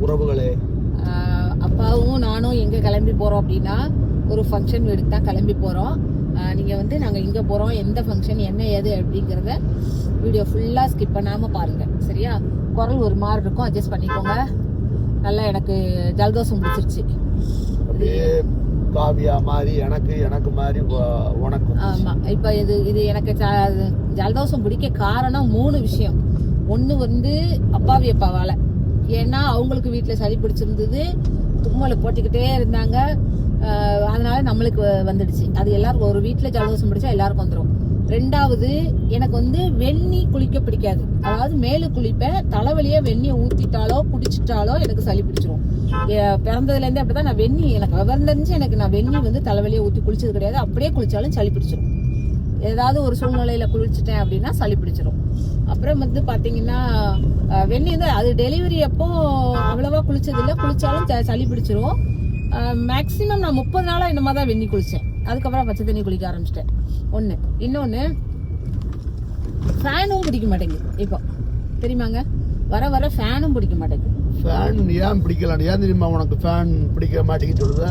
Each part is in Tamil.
உறவுகளே. அப்பாவும் நானும் எங்க கிளம்பி போறோம் அப்படின்னா ஒரு ஃபங்க்ஷன் வீடுக்கு தான் கிளம்பி போறோம். ஆஹ் நீங்க வந்து நாங்க இங்க போறோம். எந்த ஃபங்க்ஷன் என்ன ஏது அப்படிங்கறத வீடியோ ஃபுல்லா ஸ்கிப் பண்ணாம பாருங்க. சரியா? குரல் ஒரு மாதிரி இருக்கும். அட்ஜஸ்ட் பண்ணிக்கோங்க. நல்லா எனக்கு ஜலதோஷம் பிடிச்சிருச்சு காவியா மாதிரி எனக்கு எனக்கு மாதிரி உ- உனக்கும் ஆமா. இப்ப இது இது எனக்கு ஜலதோஷம் பிடிக்க காரணம் மூணு விஷயம். ஒண்ணு வந்து அப்பாவி அப்பாவால. ஏன்னா அவங்களுக்கு வீட்டில் சளி பிடிச்சிருந்தது. தும்மலை போட்டுக்கிட்டே இருந்தாங்க. அதனால நம்மளுக்கு வந்துடுச்சு. அது எல்லாருக்கும் ஒரு வீட்டில் ஜலதோஷம் பிடிச்சா எல்லாருக்கும் வந்துடும் ரெண்டாவது எனக்கு வந்து வெந்நி குளிக்க பிடிக்காது. அதாவது மேலே குளிப்பேன். தலைவலியே வெந்நியை ஊற்றிட்டாலோ குடிச்சிட்டாலோ எனக்கு சளி பிடிச்சிரும். பிறந்ததுலேருந்தே அப்படி தான் அப்படிதான் நான் வெந்நி எனக்கு விவரம் எனக்கு நான் வெந்நி வந்து தலைவலியை ஊற்றி குளிச்சது கிடையாது. அப்படியே குளித்தாலும் சளி பிடிச்சிரும். ஏதாவது ஒரு சூழ்நிலையில் குளிச்சிட்டேன் அப்படின்னா சளி பிடிச்சிரும். அப்புறம் வந்து பாத்தீங்கன்னா அஹ், வெந்நி வந்து அது டெலிவரி அப்போ அவ்வளவா குளிச்சது இல்ல குளிச்சாலும் சளி பிடிச்சிரும். மேக்சிமம் நான் முப்பது நாளா இந்த மாதிரி தான் வெந்நி குளிச்சேன். அதுக்கப்புறம் பச்சை தண்ணி குளிக்க ஆரம்பிச்சிட்டேன். ஒண்ணு. இன்னொன்னு ஃபேனும் பிடிக்க மாட்டேங்குது. இப்போ தெரியுமாங்க? வர வர ஃபேனும் பிடிக்க மாட்டேங்குது. ஃபேன் ஏன் பிடிக்கல? ஏன் தெரியுமா உனக்கு ஃபேன் பிடிக்க மாட்டேங்குது சொல்லுத?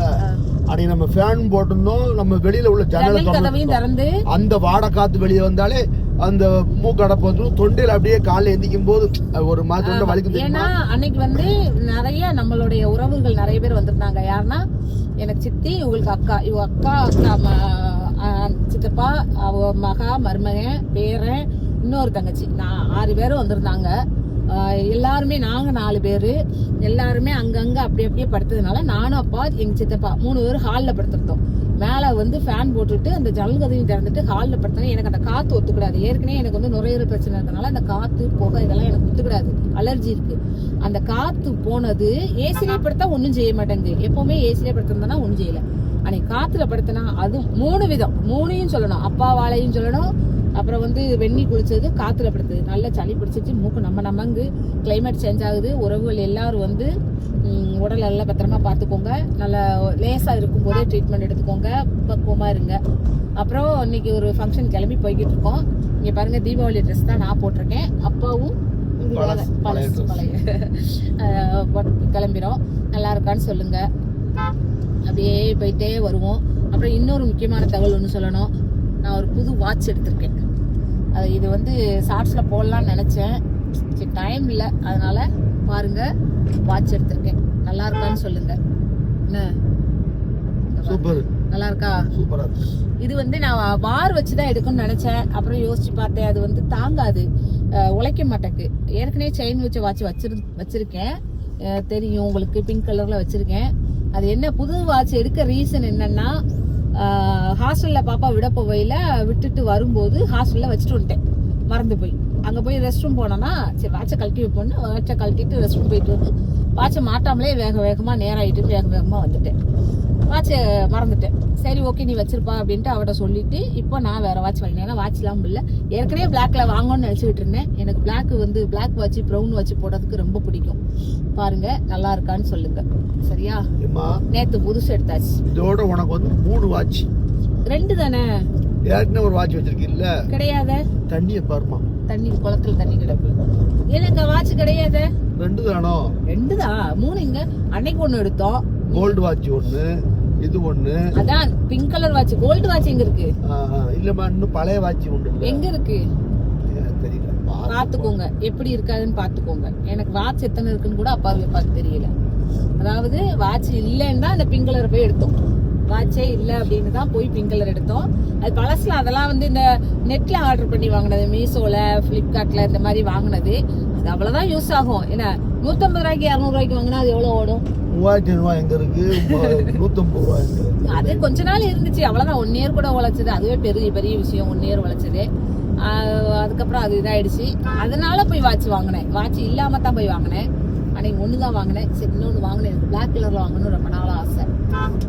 அன்னைக்கு நம்ம ஃபேன் போட்டிருந்தோம். நம்ம வெளியில உள்ள ஜன்னல் ஜன்னல் கதவையும் திறந்து. அந்த வாடை காத்து வெளியே வந்தாலே அந்த மூக்கடப்பு வந்து தொண்டையில அப்படியே காலைல எந்திக்கும் போது ஒரு மாதிரி தெரியுமா? ஏன்னா அன்னைக்கு வந்து நிறைய நம்மளுடைய உறவுகள் நிறைய பேர் வந்திருந்தாங்க. யாருன்னா எனக்கு சித்தி இவங்களுக்கு அக்கா. இவ அக்கா அக்கா சித்தப்பா அவ மகா மருமகன் பேரன் இன்னொரு தங்கச்சி. நான் ஆறு பேரும் வந்திருந்தாங்க. எல்லாருமே நாங்கள் நாலு பேர். எல்லாருமே அங்கங்கே அப்படி அப்படியே படுத்ததுனால நானும் அப்பா எங்கள் சித்தப்பா மூணு பேர் ஹாலில் படுத்திருந்தோம். மேலே வந்து ஃபேன் போட்டுட்டு அந்த ஜன்னல் கதவையும் திறந்துட்டு ஹாலில் படுத்தா எனக்கு அந்த காற்று ஒத்துக்கூடாது. ஏற்கனவே எனக்கு வந்து நுரையீரல் பிரச்சனை இருக்கிறதுனால அந்த காற்று புகை இதெல்லாம் எனக்கு ஒத்துக்கூடாது. அலர்ஜி இருக்குது அந்த காற்று போனது ஏசிலே படுத்தா ஒன்றும் செய்ய மாட்டேங்குது. எப்போவுமே ஏசிலே படுத்திருந்தா ஒன்றும் செய்யலை. அன்னைக்கு காற்றுல படுத்தினா அது மூணு விதம். மூணையும் சொல்லணும். அப்பா வாழையும் சொல்லணும். அப்புறம் வந்து வெந்நி குளிச்சது காத்துல படுத்தது. நல்ல சளி பிடிச்சிச்சு மூக்கு நம்ம நமங்கு கிளைமேட் சேஞ்ச் ஆகுது. உறவுகள் எல்லாரும் வந்து உடல் நல்லா பத்திரமா பார்த்துக்கோங்க. நல்லா லேசா இருக்கும் போதே ட்ரீட்மெண்ட் எடுத்துக்கோங்க. பக்குவமா இருங்க. அப்புறம் இன்னைக்கு ஒரு ஃபங்க்ஷன் கிளம்பி போய்கிட்டு இருக்கோம். இங்க பாருங்க தீபாவளி ட்ரெஸ் தான் நான் போட்டிருக்கேன். அப்பாவும் பழசு, பழைய கிளம்பிரும் நல்லா இருக்கான்னு சொல்லுங்க. அப்படியே போயிட்டே வருவோம். அப்புறம் இன்னொரு முக்கியமான தகவல் ஒன்று சொல்லணும். நான் ஒரு புது வாட்ச் எடுத்திருக்கேன். அது இது வந்து ஷார்ட்ஸில் போடலாம்னு நினச்சேன். சரி டைம் இல்லை. அதனால பாருங்க. வாட்ச் எடுத்திருக்கேன். நல்லா இருக்கான்னு சொல்லுங்க. என்ன? சூப்பர். நல்லா இருக்கா? சூப்பரா இது வந்து நான் வார் வச்சு தான் எடுக்கணும்னு நினைச்சேன். அப்புறம் யோசிச்சு பார்த்தேன். அது வந்து தாங்காது. உழைக்க மாட்டேக்கு. ஏற்கனவே செயின் வச்ச வாட்ச் வச்சிரு வச்சிருக்கேன். தெரியும். உங்களுக்கு பிங்க் கலர்ல வச்சிருக்கேன். அது என்ன புது வாட்ச் எடுக்க ரீசன் என்னன்னா ஹாஸ்டலில் பாப்பா விட போவையில விட்டுட்டு வரும்போது ஹாஸ்டலில் வச்சுட்டு வந்துட்டேன். மறந்து போய். அங்கே போய் ரெஸ்ட் ரூம் போனேன்னா சரி வாட்சை கழட்டி வைப்போம்னு வாட்சை கழட்டிட்டு ரெஸ்ட் ரூம் போயிட்டு வந்து வாட்சை மாட்டாமலே வேக வேகமாக நேராகிட்டு வேக வேகமாக வந்துட்டேன். வாட்சை மறந்துட்டேன். சரி ஓகே நீ வச்சிருப்பா அப்படின்ட்டு அவட்ட சொல்லிட்டு இப்போ நான் வேற வாட்ச் வாங்கினேன். ஏன்னா வாட்ச்லாம் இல்லை ஏற்கனவே பிளாக்ல வாங்கணும்னு நினைச்சிட்டு இருந்தேன். எனக்கு பிளாக் வந்து பிளாக் வாட்ச் ப்ரௌன் வாட்ச் போடுறதுக்கு ரொம்ப பிடிக்கும். பாருங்க நல்லா இருக்கான்னு சொல்லுங்க. சரியா? நேத்து புதுசு எடுத்தாச்சு. இதோட உனக்கு வந்து மூணு வாட்ச் ரெண்டு தானே? ஏற்கனவே ஒரு வாட்ச் வச்சிருக்கீல்ல? கிடையாத? தண்ணியை பாருமா தண்ணி குளத்துல தண்ணி கிடக்கு. எனக்கு வாட்ச் கிடையாத? ரெண்டு தானோ? ரெண்டு தான். மூணு இங்க. அன்னைக்கு ஒண்ணு எடுத்தோம். கோல்டு வாட்ச் ஒண்ணு. இது ஒண்ணு. அதான் pink colour watch gold watch எங்க இருக்கு? இல்லம்மா இன்னும் பழைய வாட்ச் உண்டு? எங்க இருக்கு? தெரியல. பாத்துக்கோங்க எப்படி இருக்காதுன்னு பாத்துக்கோங்க எனக்கு வாட்ச் எத்தனை இருக்குன்னு கூட அப்பாவே பார்த்து தெரியல. அதாவது வாட்ச் இல்லைன்னு தான் அந்த பிங்க் கலர் போய் எடுத்தோம். வாட்சே இல்ல அப்படின்னு தான் போய் பிங்க் கலர் எடுத்தோம். அது பழசுல அதெல்லாம் வந்து இந்த நெட்ல ஆர்டர் பண்ணி வாங்கினது மீஷோல பிளிப்கார்ட்ல இந்த மாதிரி வாங்கினது. அது அவ்வளவுதான் யூஸ் ஆகும். என்ன நூத்தம்பது ரூபாய்க்கு இரநூறு ரூபாய்க்கு வாங்கினா அது எவ்வளவு ஓடும்? மூவாயிரத்தி ரூபாய் எங்க இருக்கு? நூத்தம்பது ரூபாய் அது கொஞ்ச நாள் இருந்துச்சு. அவ்வளவுதான். ஒன் இயர் கூட உழைச்சது. அதுவே பெரிய பெரிய விஷயம். ஒன் இயர் உழைச்சது. அதுக்கப்புறம் அது இதாயிடுச்சு. அதனால போய் வாட்ச் வாங்கினேன். வாட்ச் இல்லாம தான் போய் வாங்கினேன். அன்னைக்கு ஒன்று தான் வாங்கினேன். சரி இன்னொன்று வாங்கினேன். எனக்கு பிளாக் கலரில் வாங்கணும்னு ரொம்ப நாள் ஆசை.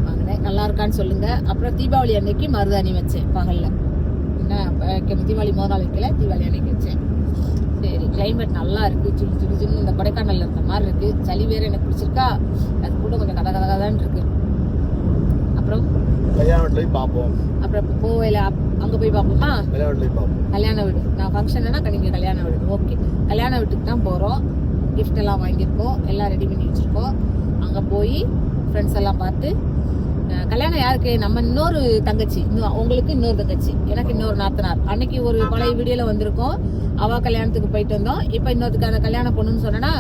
வாங்கினேன். நல்லா இருக்கான்னு சொல்லுங்க. அப்புறம் தீபாவளி அன்னைக்கு மருதாணி வச்சேன் பகலில். என்ன தீபாவளி மோதல் நாள் வைக்கல. தீபாவளி அன்னைக்கு வச்சேன். சரி கிளைமேட் நல்லா இருக்கு. சில்லு சில்லு சில்லு இந்த கொடைக்கானல்ல இருந்த மாதிரி இருக்கு. சளி வேற எனக்கு பிடிச்சிருக்கா. அது கூட கொஞ்சம் கத கத கதான்னு இருக்கு. அப்புறம்? பார்ப்போம் அப்புறம் போவையில அங்க போய் பார்ப்போமா கல்யாண வீடு. நான் ஃபங்க்ஷன்னா நீங்க கல்யாண வீடு. ஓகே கல்யாண வீட்டுக்கு தான் போறோம். Gift எல்லாம் வாங்கியிருக்கோம். எல்லாம் ரெடி பண்ணி வச்சிருக்கோம். அங்க போய் ஃப்ரெண்ட்ஸ் எல்லாம் பார்த்து கல்யாணம் யாருக்கு? நம்ம இன்னொரு தங்கச்சி. இன்னும் உங்களுக்கு இன்னொரு தங்கச்சி. எனக்கு இன்னொரு நாத்தனார். அன்னைக்கு ஒரு பழைய வீடியோல வந்திருக்கோம். அவ கல்யாணத்துக்கு போயிட்டு வந்தோம். இப்போ இன்னொருத்துக்கு அந்த கல்யாண பொண்ணுன்னு சொன்னா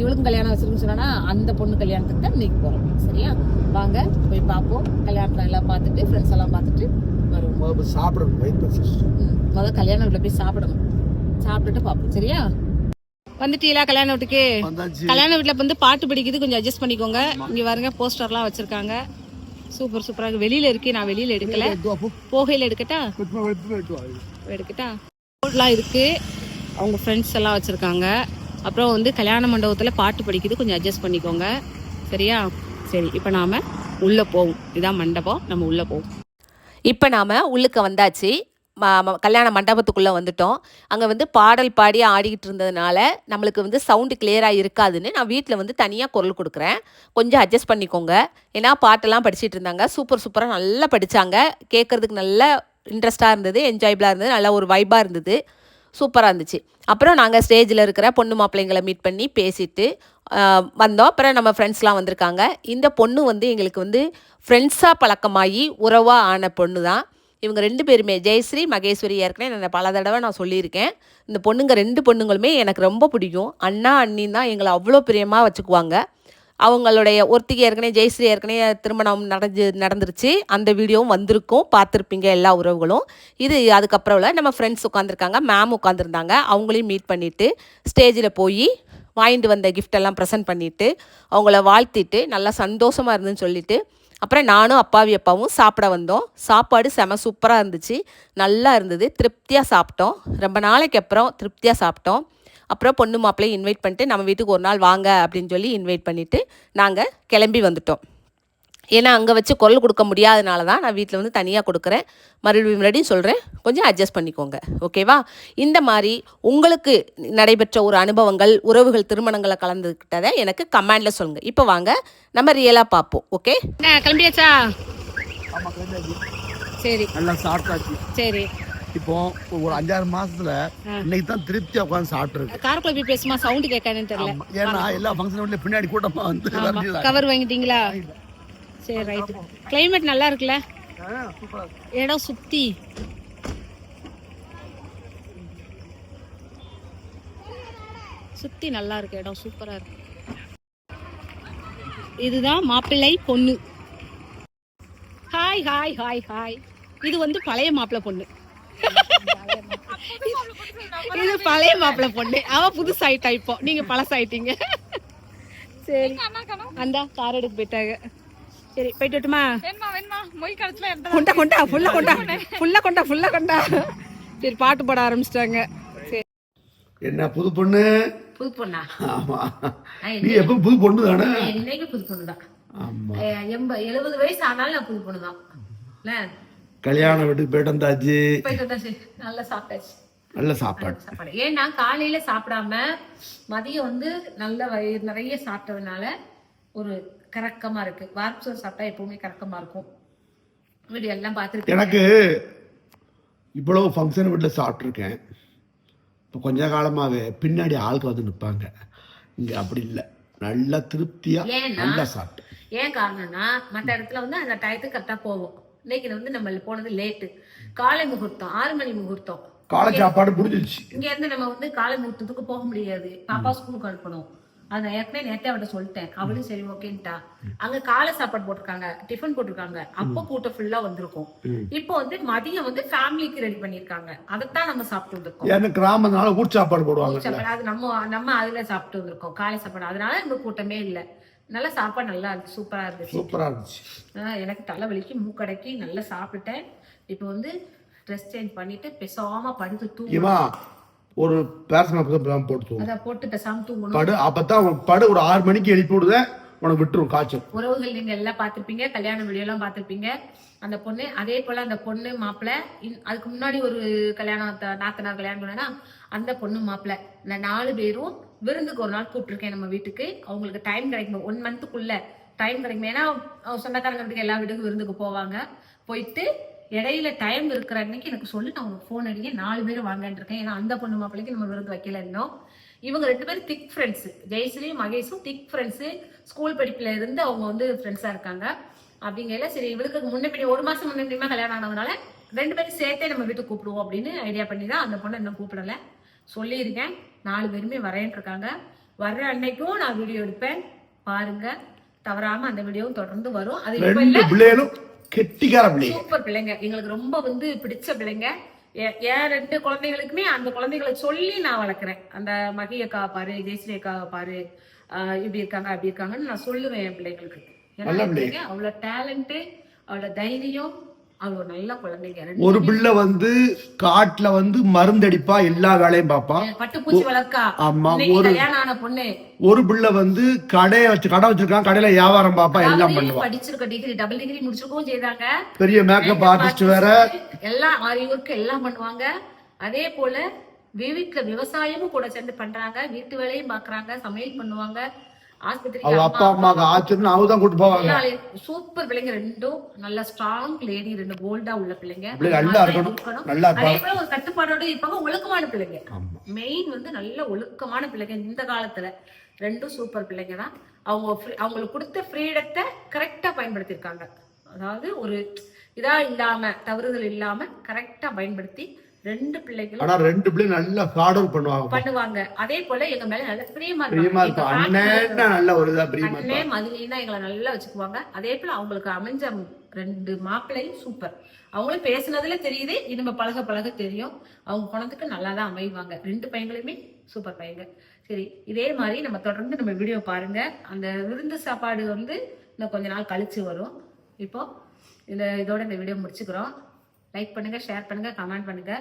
இவளுக்கும் கல்யாணம் வச்சிருக்குன்னு சொன்னா அந்த பொண்ணு கல்யாணத்துக்கு தான் இன்னைக்கு போறோம். சரியா? வாங்க போய் பார்ப்போம். கல்யாணத்துல எல்லாம் பார்த்துட்டு ஃப்ரெண்ட்ஸ் எல்லாம் பார்த்துட்டு வருவோம். சாப்பிடணும் வயிற்று பசி ம், முதல்ல கல்யாண வீட்டுல போய் சாப்பிடணும். சாப்பிட்டுட்டு பார்ப்போம். சரியா? வந்துட்டீங்களா கல்யாண வீட்டுக்கு? கல்யாண வீட்டுல வந்து பாட்டு பிடிக்குது கொஞ்சம் அட்ஜஸ்ட் பண்ணிக்கோங்க. இங்க பாருங்க போஸ்டர்லாம் வச்சிருக்காங்க. சூப்பர் சூப்பரா இருக்கு. வெளியில இருக்கு நான் வெளியில எடுக்கல. போகையில எடுக்கட்டா. எடுக்கட்டா? போர்ட்லாம் இருக்குது அவங்க ஃப்ரெண்ட்ஸ் எல்லாம் வச்சுருக்காங்க. அப்புறம் வந்து கல்யாண மண்டபத்தில் பாட்டு படிக்கிறது கொஞ்சம் அட்ஜஸ்ட் பண்ணிக்கோங்க. சரியா? சரி இப்போ நாம் உள்ளே போவோம். இதான் மண்டபம். நம்ம உள்ளே போவோம். இப்போ நாம் உள்ளுக்கு வந்தாச்சு. கல்யாண மண்டபத்துக்குள்ளே வந்துட்டோம். அங்கே வந்து பாடல் பாடி ஆடிக்கிட்டு இருந்ததுனால நம்மளுக்கு வந்து சவுண்டு கிளியராக இருக்காதுன்னு நான் வீட்டில் வந்து தனியாக குரல் கொடுக்குறேன். கொஞ்சம் அட்ஜஸ்ட் பண்ணிக்கோங்க. ஏன்னா பாட்டெல்லாம் படிச்சுட்டு இருந்தாங்க. சூப்பர் சூப்பராக நல்லா படித்தாங்க கேட்குறதுக்கு நல்ல இன்ட்ரெஸ்ட்டாக இருந்தது என்ஜாயபிளாக இருந்தது நல்ல ஒரு வைப்பாக இருந்தது. சூப்பராக இருந்துச்சு. அப்புறம் நாங்கள் ஸ்டேஜில் இருக்கிற பொண்ணு மாப்பிள்ளைங்களை மீட் பண்ணி பேசிட்டு வந்தோம். அப்புறம் நம்ம ஃப்ரெண்ட்ஸ்லாம் வந்திருக்காங்க. இந்த பொண்ணு வந்து எங்களுக்கு வந்து ஃப்ரெண்ட்ஸாக பழக்கமாகி உறவாக ஆன பொண்ணு தான் இவங்க ரெண்டு பேருமே ஜெயஸ்ரீ மகேஸ்வரி ஏற்கனவே நான் பல தடவை நான் சொல்லியிருக்கேன். இந்த பொண்ணுங்க ரெண்டு பொண்ணுங்களுமே எனக்கு ரொம்ப பிடிக்கும். அண்ணா அண்ணின் தான் எங்களை அவ்வளோ பிரியமாக வச்சுக்குவாங்க. அவங்களுடைய ஒருத்திக்கு ஏற்கனவே ஜெயஸ்ரீ ஏற்கனவே திருமணம் நடந்து நடந்துருச்சு. அந்த வீடியோவும் வந்திருக்கும். பார்த்துருப்பீங்க எல்லா உறவுகளும். இது அதுக்கப்புறம் உள்ள நம்ம ஃப்ரெண்ட்ஸ் உட்காந்துருக்காங்க மேம் உட்காந்துருந்தாங்க அவங்களையும் மீட் பண்ணிவிட்டு ஸ்டேஜில் போய் வாங்கிட்டு வந்த கிஃப்டெல்லாம் ப்ரெசென்ட் பண்ணிவிட்டு அவங்கள வாழ்த்திட்டு நல்லா சந்தோஷமாக இருந்துன்னு சொல்லிட்டு அப்புறம் நானும் அப்பாவி அப்பாவும் சாப்பிட வந்தோம். சாப்பாடு செம சூப்பராக இருந்துச்சு. நல்லா இருந்தது. திருப்தியாக சாப்பிட்டோம். ரொம்ப நாளைக்கு அப்புறம் திருப்தியாக சாப்பிட்டோம். அப்புறம் பொண்ணு மாப்பிள்ளையை இன்வைட் பண்ணிட்டு நம்ம வீட்டுக்கு ஒரு நாள் வாங்க அப்படின்னு சொல்லி இன்வைட் பண்ணிவிட்டு நாங்கள் கிளம்பி வந்துட்டோம். ஏன்னா அங்கே வச்சு குரல் கொடுக்க முடியாதனால தான் நான் வீட்டில் வந்து தனியாக கொடுக்குறேன். மறுபடியும் மறுபடியும் சொல்கிறேன் கொஞ்சம் அட்ஜஸ்ட் பண்ணிக்கோங்க. ஓகேவா இந்த மாதிரி உங்களுக்கு நடைபெற்ற ஒரு அனுபவங்கள் உறவுகள் திருமணங்களை கலந்துக்கிட்டதை எனக்கு கமெண்டில் சொல்லுங்கள் இப்போ வாங்க நம்ம ரியலாக பார்ப்போம். ஓகே கிளம்பியாச்சா. சரி. நல்லா சாப்பிட்டாச்சு. சரி. இப்போ ஒரு அஞ்சாறு மாசத்துல இன்னைக்கு தான் திருப்தியா உட்காந்து சாப்பிட்டுருக்கு. காருக்குள்ள போய் பேசுமா? சவுண்ட் கேட்காதுன்னு தெரியல. ஏன்னா எல்லா ஃபங்க்ஷன் வீட்ல பின்னாடி கூட்டமா வந்து. கவர் வாங்கிட்டீங்களா? சரி ரைட் கிளைமேட் நல்லா இருக்குல்ல. இடம் சுத்தி. சுத்தி நல்லா இருக்கு இடம் சூப்பரா இருக்கு. இதுதான் மாப்பிள்ளை பொண்ணு. ஹாய் ஹாய் ஹாய் ஹாய் இது வந்து பழைய மாப்பிள்ளை பொண்ணு. இது பழைய மாப்பிள்ளை பொண்ணு. அவ புதுசாயிட்டா இப்போ. நீங்க பழசாயிட்டீங்க. சரி. அந்த கார் எடுக்க போயிட்டாங்க. சரி போயிட்டு வரட்டுமா? கொண்டா கொண்டா ஃபுல்லா கொண்டா. ஃபுல்லா கொண்டா ஃபுல்லா கொண்டா. சரி பாட்டு பாட ஆரம்பிச்சிட்டாங்க. சரி. என்ன புது பொண்ணு? புது பொண்ணா? ஆமா. நீ எப்ப புது பொண்ணு தானே? இன்னைக்கு புது பொண்ணு தான் ஆமா எழுபது வயசு ஆனாலும் நான் புது பொண்ணு தான் கல்யாண வீட்டுக்கு போயிட்டு வந்தாச்சு. போயிட்டு வந்தாச்சு. நல்லா சாப்பிட்டாச்சு. நல்ல சாப்பாடு. சாப்பாடு. ஏன்னா காலையில சாப்பிடாம மதியம் வந்து நல்ல வயிறு நிறைய சாப்பிட்டதுனால ஒரு கறக்கமா இருக்கு. வார்ப்பு சோறு சாப்பிட்டா எப்பவுமே கறக்கமா இருக்கும். வீடியோ எல்லாம் பார்த்துருக்கேன் எனக்கு இவ்வளவு ஃபங்க்ஷன் வீட்டில் சாப்பிட்ருக்கேன் இப்போ கொஞ்ச காலமாகவே பின்னாடி ஆளுக்கு வந்து நிற்பாங்க இங்கே அப்படி இல்லை. நல்லா திருப்தியா ஏன்னா? நல்லா சாப்பிட்டேன். ஏன் காரணம்னா மற்ற இடத்துல வந்து அந்த டயத்துக்கு கரெக்டாக போவோம் இன்னைக்கு வந்து நம்ம போனது லேட்டு காலை முகூர்த்தம் ஆறு மணி முகூர்த்தம். காலை சாப்பாடு முடிஞ்சிருச்சு. இங்க இருந்து நம்ம வந்து காலை முகூர்த்தத்துக்கு போக முடியாது. பாப்பா ஸ்கூலுக்கு அனுப்பணும். அது ஏற்கனவே நேத்தே அவட்ட சொல்லிட்டேன். அவளும் சரி ஓகேன்ட்டா. அங்க காலை சாப்பாடு போட்டிருக்காங்க டிஃபன் போட்டிருக்காங்க. அப்போ கூட்டம் ஃபுல்லா வந்திருக்கும். இப்போ வந்து மதியம் வந்து ஃபேமிலிக்கு ரெடி பண்ணிருக்காங்க அதைத்தான் நம்ம சாப்பிட்டு வந்திருக்கோம். ஏன்னா கிராமத்தினால ஊர் சாப்பாடு போடுவாங்க சாப்பாடு அது நம்ம நம்ம அதுல சாப்பிட்டு வந்திருக்கோம். காலை சாப்பாடு. அதனால இந்த கூட்டமே இல்ல. நல்ல சாப்பாடு நல்லா இருந்துச்சு சூப்பரா இருந்துச்சு. சூப்பராக இருந்துச்சு. எனக்கு தலைவலிக்கு மூக்கடைக்கு நல்லா சாப்பிட்டேன் இப்போ வந்து ட்ரெஸ் சேஞ்ச் பண்ணிட்டு பேசாம படுத்து தூங்க இவன் ஒரு பேரசமாக போட்டு தூங்கும் அதை போட்டு பேசாம தூங்கணும். படு அப்பதான் படு ஒரு ஆறு மணிக்கு எழுப்பி விடுதேன் உனக்கு விட்டுரும் காய்ச்சல். உறவுகள் நீங்க எல்லாம் பார்த்திருப்பீங்க கல்யாண வீடியோ எல்லாம் பார்த்திருப்பீங்க. அந்த பொண்ணு அதே போல அந்த பொண்ணு மாப்பிள்ளை அதுக்கு முன்னாடி ஒரு கல்யாணம் நாத்தனார் கல்யாணம் பண்ணா அந்த பொண்ணு மாப்பிள்ளை இந்த நாலு பேரும் விருந்துக்கு ஒரு நாள் கூப்பிட்டுருக்கேன் நம்ம வீட்டுக்கு. அவங்களுக்கு டைம் கிடைக்கும் ஒன் மந்த்துக்குள்ள டைம் கிடைக்கும். ஏன்னா அவங்க சொந்தக்காரங்க வீட்டுக்கு எல்லா வீட்டுக்கும் விருந்துக்கு போவாங்க. போயிட்டு இடையில டைம் இருக்கிற அன்னைக்கு எனக்கு சொல்லி நான் உங்களுக்கு ஃபோன் அடிக்க நாலு பேர் வாங்கன்னு இருக்கேன். ஏன்னா அந்த பொண்ணு மாப்பிள்ளைக்கு நம்ம விருந்து வைக்கல இன்னும். இவங்க ரெண்டு பேரும் திக் ஃப்ரெண்ட்ஸ் ஜெயஸ்ரீ மகேஷும் திக் ஃப்ரெண்ட்ஸ் ஸ்கூல் படிப்புல இருந்து அவங்க வந்து ஃப்ரெண்ட்ஸா இருக்காங்க. அப்படிங்கல சரி இவளுக்கு முன்ன ஒரு மாசம் முன்ன கல்யாணம் ஆனதுனால ரெண்டு பேரும் சேர்த்தே நம்ம வீட்டுக்கு கூப்பிடுவோம் அப்படின்னு ஐடியா பண்ணி தான் அந்த பொண்ணை இன்னும் கூப்பிடல. சொல்லியிருக்கேன். நாலு பேருமே வரேன் இருக்காங்க வர்ற அன்னைக்கும் நான் வீடியோ எடுப்பேன். பாருங்க. தவறாம அந்த வீடியோவும் தொடர்ந்து வரும். அது இப்ப இல்ல. கெட்டிக்கார பிள்ளைங்க சூப்பர் பிள்ளைங்க. எங்களுக்கு ரொம்ப வந்து பிடிச்ச பிள்ளைங்க. என் ரெண்டு குழந்தைகளுக்குமே அந்த குழந்தைகளை சொல்லி நான் வளர்க்குறேன். அந்த மகி அக்கா பாரு ஜெயஸ்ரீ அக்கா பாரு இப்படி இருக்காங்க அப்படி இருக்காங்கன்னு நான் சொல்லுவேன் என் பிள்ளைங்களுக்கு ஏன்னா அவ்வளோ டேலண்ட்டு அவ்வளோ தைரியம் அவ்வளோ நல்ல குழந்தைங்க. ஒரு பிள்ளை வந்து காட்டுல வந்து மருந்தடிப்பா எல்லா வேலையும் பாப்பா பட்டுப்பூச்சி வளர்க்கா. ஆமா ஒரு பொண்ணு. ஒரு பிள்ளை வந்து கடையை வச்சு கடை வச்சிருக்கான் கடையில வியாபாரம் பாப்பா எல்லாம் பண்ணுவா. படிச்சிருக்க டிகிரி டபுள் டிகிரி முடிச்சிருக்கவும் செய்தாங்க. பெரிய மேக்கப் ஆர்டிஸ்ட் வேற. எல்லாம் ஒர்க் எல்லாம் பண்ணுவாங்க. அதே போல வீட்டுல விவசாயமும் கூட சேர்ந்து பண்றாங்க. வீட்டு வேலையும் பாக்குறாங்க சமையல் பண்ணுவாங்க. ஆஸ்பத்திரி அவ அப்பா அம்மாவுக்கு ஆச்சுன்னு அவங்க தான் கூட்டு போவாங்க. சூப்பர் பிள்ளைங்க ரெண்டும் நல்ல ஸ்ட்ராங் லேடி ரெண்டு போல்டா உள்ள பிள்ளைங்க. நல்லா இருக்கணும். இருக்கணும். நல்லா போல ஒரு கட்டுப்பாடோட இருப்பாங்க ஒழுக்கமான பிள்ளைங்க. மெயின் வந்து நல்ல ஒழுக்கமான பிள்ளைங்க இந்த காலத்துல. ரெண்டும் சூப்பர் பிள்ளைங்க தான். அவங்க அவங்களுக்கு கொடுத்த ஃப்ரீடத்தை கரெக்டா பயன்படுத்தியிருக்காங்க. அதாவது ஒரு இதா இல்லாம தவறுதல் இல்லாம கரெக்டா பயன்படுத்தி ரெண்டு பிள்ளைகளும் ஆனா ரெண்டு பிள்ளைங்க நல்லா ஒர்க் பண்ணுவாங்க. பண்ணுவாங்க. அதே போல எங்க மேல நல்ல பிரியமா பிரியமா இருக்கும் அண்ணன்னா நல்ல ஒரு இதா பிரியமா அண்ணே மதுரைனா எங்களை நல்லா வச்சுக்குவாங்க. அதே போல அவங்களுக்கு அமைஞ்ச ரெண்டு மாப்பிள்ளையும் சூப்பர் அவங்களும் பேசுனதுல தெரியுது இனிமே பழக பழக தெரியும். அவங்க குணத்துக்கு நல்லா தான் அமைவாங்க. ரெண்டு பையங்களுமே சூப்பர் பையங்க சரி இதே மாதிரி நம்ம தொடர்ந்து நம்ம வீடியோ பாருங்க. அந்த விருந்து சாப்பாடு வந்து இன்னும் கொஞ்ச நாள் கழிச்சு வரும். இப்போ இந்த இதோட இந்த வீடியோ முடிச்சுக்கிறோம். லைக் பண்ணுங்க ஷேர் பண்ணுங்க கமெண்ட் பண்ணுங்க.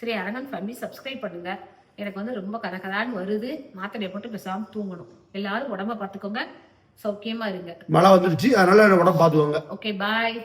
சரி அரங்கன் ஃபேமிலி சப்ஸ்கிரைப் பண்ணுங்க. எனக்கு வந்து ரொம்ப கதகதான்னு வருது. மாத்திரையை போட்டு பேசாம தூங்கணும். எல்லாரும் உடம்ப பார்த்துக்கோங்க. சௌக்கியமா இருங்க. மழை வந்துருச்சு அதனால உடம்பு பாத்துக்கோங்க ஓகே பாய்